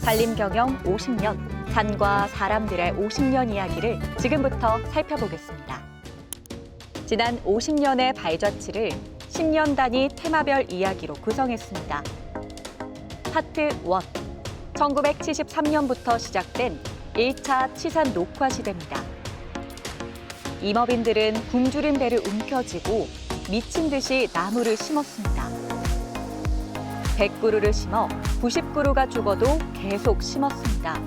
산림 경영 50년, 산과 사람들의 50년 이야기를 지금부터 살펴보겠습니다. 지난 50년의 발자취를 10년 단위 테마별 이야기로 구성했습니다. 파트 1. 1973년부터 시작된 1차 치산 녹화 시대입니다. 임업인들은 굶주린 배를 움켜쥐고 미친 듯이 나무를 심었습니다. 100그루를 심어 90그루가 죽어도 계속 심었습니다.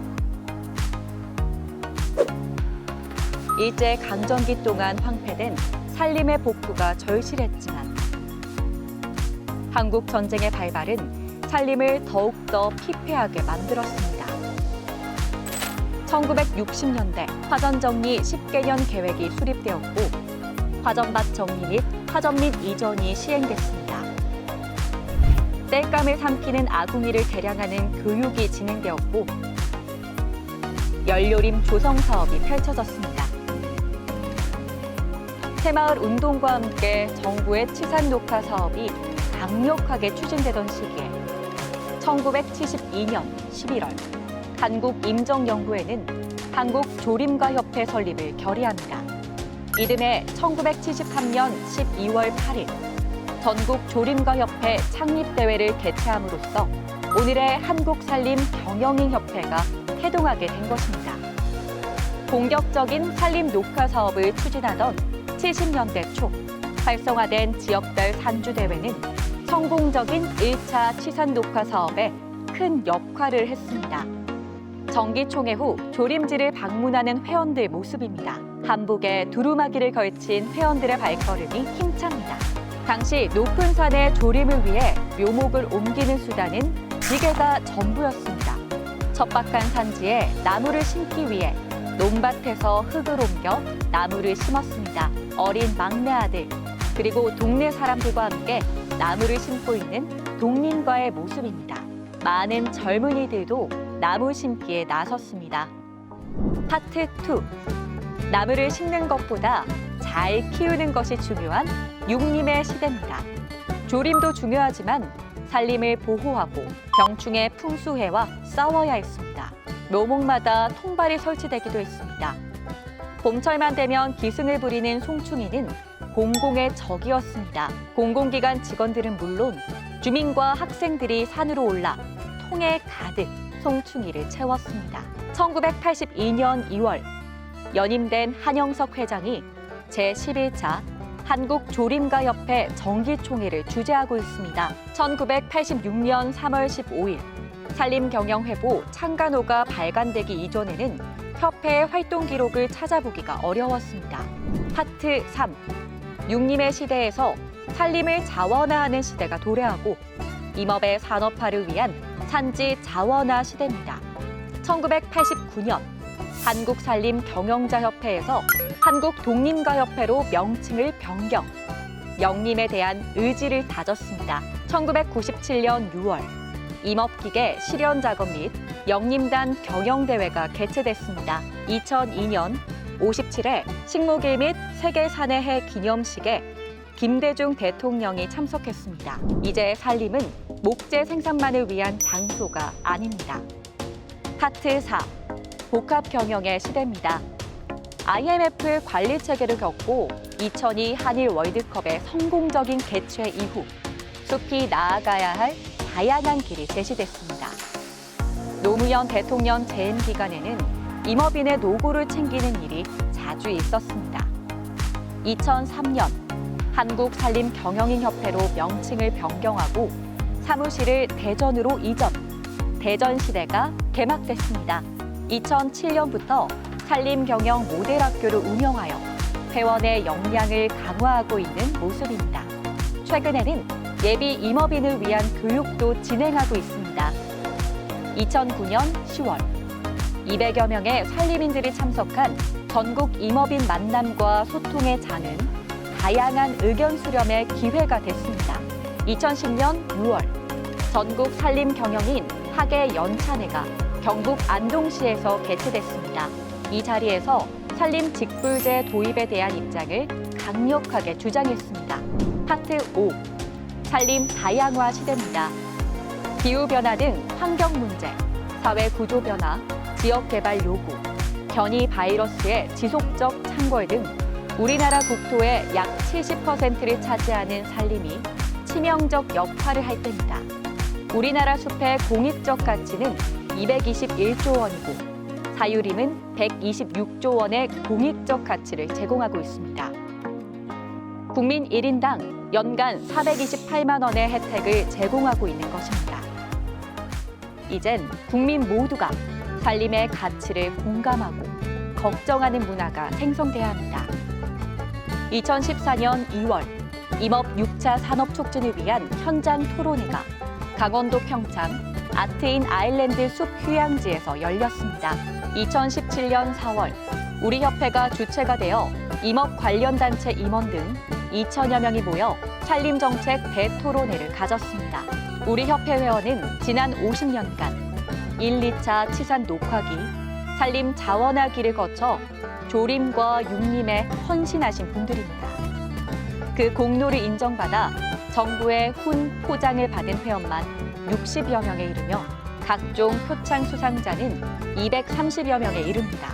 일제 강점기 동안 황폐된 산림의 복구가 절실했지만 한국 전쟁의 발발은 산림을 더욱더 피폐하게 만들었습니다. 1960년대 화전 정리 10개년 계획이 수립되었고 화전밭 정리 및 화전밑 이전이 시행됐습니다. 땔감을 삼키는 아궁이를 개량하는 교육이 진행되었고 연료림 조성 사업이 펼쳐졌습니다. 새마을 운동과 함께 정부의 치산 녹화 사업이 강력하게 추진되던 시기에 1972년 11월 한국 임정연구회는 한국조림가협회 설립을 결의합니다. 이듬해 1973년 12월 8일 전국 조림가협회 창립대회를 개최함으로써 오늘의 한국산림경영인협회가 태동하게 된 것입니다. 본격적인 산림 녹화 사업을 추진하던 70년대 초 활성화된 지역별 산주대회는 성공적인 1차 치산 녹화 사업에 큰 역할을 했습니다. 정기총회 후 조림지를 방문하는 회원들 모습입니다. 한복에 두루마기를 걸친 회원들의 발걸음이 힘찹니다. 당시 높은 산의 조림을 위해 묘목을 옮기는 수단은 지게가 전부였습니다. 척박한 산지에 나무를 심기 위해 논밭에서 흙을 옮겨 나무를 심었습니다. 어린 막내 아들 그리고 동네 사람들과 함께 나무를 심고 있는 동린과의 모습입니다. 많은 젊은이들도 나무 심기에 나섰습니다. 파트 2. 나무를 심는 것보다 잘 키우는 것이 중요한 육림의 시대입니다. 조림도 중요하지만 산림을 보호하고 병충해 풍수해와 싸워야 했습니다. 묘목마다 통발이 설치되기도 했습니다. 봄철만 되면 기승을 부리는 송충이는 공공의 적이었습니다. 공공기관 직원들은 물론 주민과 학생들이 산으로 올라 통에 가득 송충이를 채웠습니다. 1982년 2월 연임된 한영석 회장이 제11차 한국조림가협회 정기총회를 주재하고 있습니다. 1986년 3월 15일 산림경영회보 창간호가 발간되기 이전에는 협회의 활동 기록을 찾아보기가 어려웠습니다. 파트 3. 육림의 시대에서 산림을 자원화하는 시대가 도래하고 임업의 산업화를 위한 산지 자원화 시대입니다. 1989년 한국산림 경영자협회에서 한국독림가협회로 명칭을 변경, 영림에 대한 의지를 다졌습니다. 1997년 6월 임업기계 실현 작업 및 영림단 경영대회가 개최됐습니다. 2002년 57회 식목일 및 세계 산해해 기념식에 김대중 대통령이 참석했습니다. 이제 산림은 목재 생산만을 위한 장소가 아닙니다. 파트 4. 복합 경영의 시대입니다. IMF 관리 체계를 겪고 2002 한일 월드컵의 성공적인 개최 이후 숲이 나아가야 할 다양한 길이 제시됐습니다. 노무현 대통령 재임 기간에는 임업인의 노고를 챙기는 일이 자주 있었습니다. 2003년 한국산림경영인협회로 명칭을 변경하고 사무실을 대전으로 이전, 대전시대가 개막됐습니다. 2007년부터 산림경영 모델학교를 운영하여 회원의 역량을 강화하고 있는 모습입니다. 최근에는 예비 임업인을 위한 교육도 진행하고 있습니다. 2009년 10월 200여 명의 산림인들이 참석한 전국 임업인 만남과 소통의 장은 다양한 의견 수렴의 기회가 됐습니다. 2010년 6월 전국 산림 경영인 학예 연찬회가 경북 안동시에서 개최됐습니다. 이 자리에서 산림 직불제 도입에 대한 입장을 강력하게 주장했습니다. 파트 5. 산림 다양화 시대입니다. 기후변화 등 환경 문제, 사회 구조 변화, 지역 개발 요구, 변이 바이러스의 지속적 창궐 등 우리나라 국토의 약 70%를 차지하는 산림이 치명적 역할을 할 때입니다. 우리나라 숲의 공익적 가치는 221조 원이고 사유림은 126조 원의 공익적 가치를 제공하고 있습니다. 국민 1인당 연간 428만 원의 혜택을 제공하고 있는 것입니다. 이젠 국민 모두가 산림의 가치를 공감하고 걱정하는 문화가 생성돼야 합니다. 2014년 2월 임업 6차 산업 촉진을 위한 현장 토론회가 강원도 평창 아트인 아일랜드 숲 휴양지에서 열렸습니다. 2017년 4월 우리 협회가 주체가 되어 임업 관련 단체 임원 등 2천여 명이 모여 산림 정책 대토론회를 가졌습니다. 우리 협회 회원은 지난 50년간 1, 2차 치산 녹화기, 산림 자원화기를 거쳐 조림과 육림에 헌신하신 분들입니다. 그 공로를 인정받아 정부의 훈 포장을 받은 회원만 60여 명에 이르며 각종 표창 수상자는 230여 명에 이릅니다.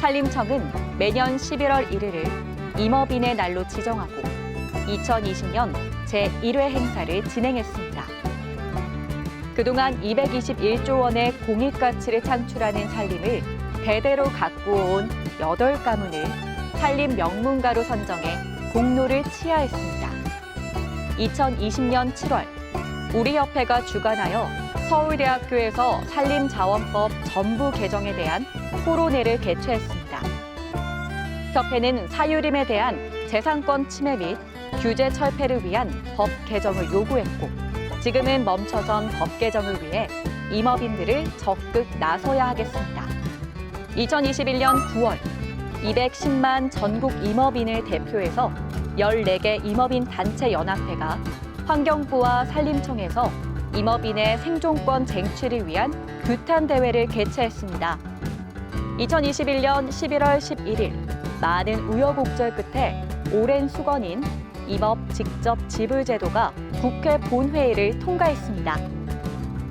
산림청은 매년 11월 1일을 임업인의 날로 지정하고 2020년 제1회 행사를 진행했습니다. 그동안 221조 원의 공익가치를 창출하는 산림을 대대로 갖고 온 8가문을 산림 명문가로 선정해 공로를 치하했습니다. 2020년 7월 우리 협회가 주관하여 서울대학교에서 산림자원법 전부 개정에 대한 토론회를 개최했습니다. 협회는 사유림에 대한 재산권 침해 및 규제 철폐를 위한 법 개정을 요구했고 지금은 멈춰선 법 개정을 위해 임업인들을 적극 나서야 하겠습니다. 2021년 9월 210만 전국 임업인을 대표해서 14개 임업인 단체 연합회가 환경부와 산림청에서 임업인의 생존권 쟁취를 위한 규탄 대회를 개최했습니다. 2021년 11월 11일 많은 우여곡절 끝에 오랜 수건인 임업 직접 지불 제도가 국회 본회의를 통과했습니다.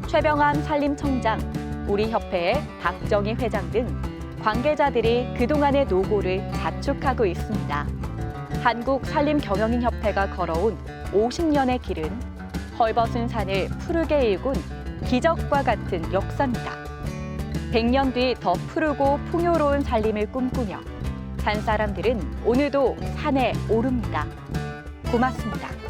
최병환 산림청장, 우리 협회의 박정희 회장 등 관계자들이 그동안의 노고를 자축하고 있습니다. 한국 산림경영인협회가 걸어온 50년의 길은 헐벗은 산을 푸르게 일군 기적과 같은 역사입니다. 100년 뒤 더 푸르고 풍요로운 산림을 꿈꾸며 산 사람들은 오늘도 산에 오릅니다. 고맙습니다.